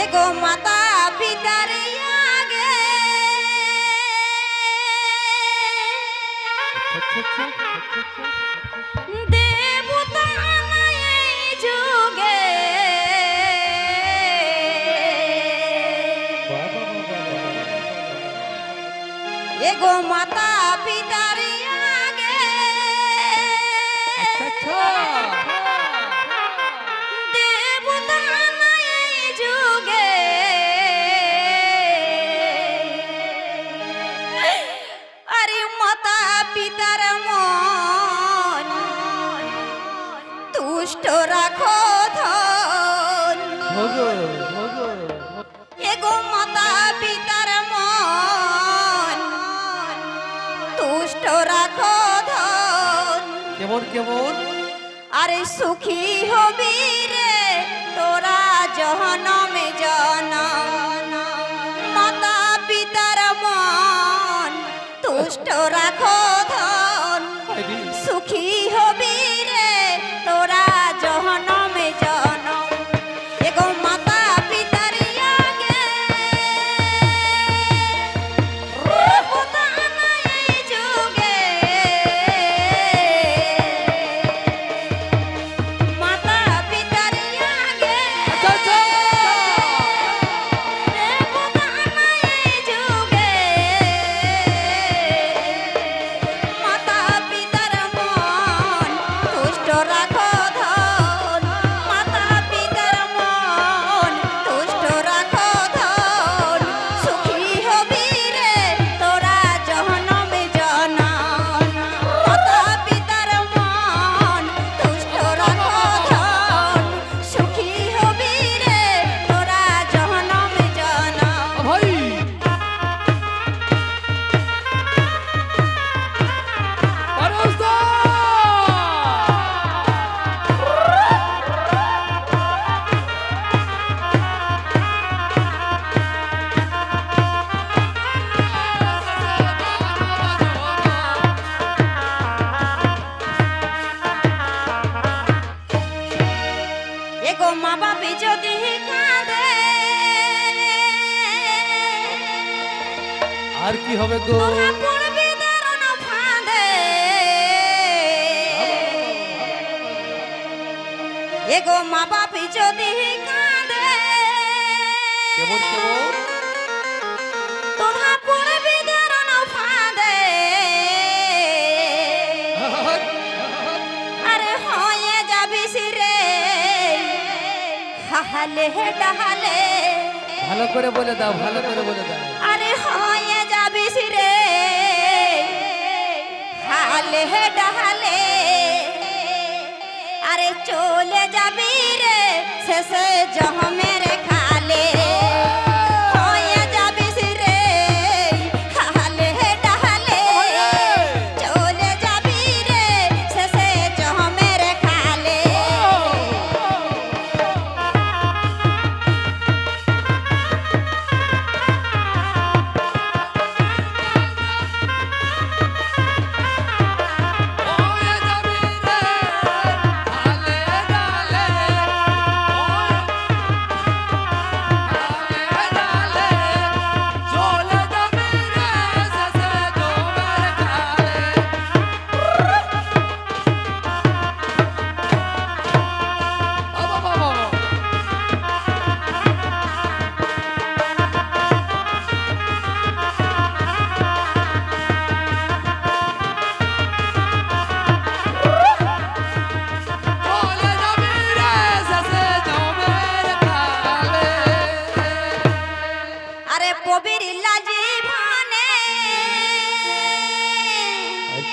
এগো মাতা পিতার আগে। দেবতা রাখো এগো মাতা পিতার মন। তুষ্ট রাখো ধন। কেমন কেমন? আরে সুখী হবি রে তোরা জহনমে জন মাতা পিতার মন তুষ্ট রাখো এগো মা বাপি যদি কাঁদে। আর কি হবে গো? এগো মা বাপি যদি কাঁদে। কেমন কেমন? হাহালে ডাহালে ভালো করে বলে দাও ভালো করে বলে দাও। আরে হয়ে যাবি রে হালে ডাহালে আরে চলে যাবি রে শেষে জহমে খালে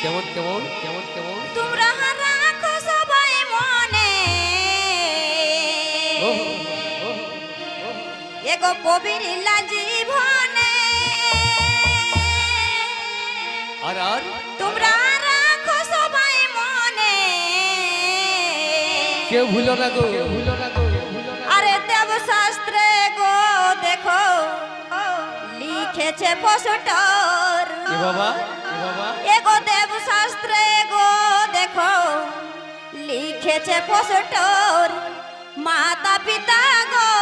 কেমন কেমন কেমন কেমন? তোমরা রাখো সবাই মনে। এগো পবির লাজি আর আর? তোমরা রাখো সবাই মনে। কেউ ভুলো না গো। ভুলো না গো আরে দেব শাস্ত্রে গো দেখো লিখেছে পশুটর। বাবা বাবা। এগো দেব শাস্ত্রে গো দেখো লিখেছে পশুটর মাতা পিতা গো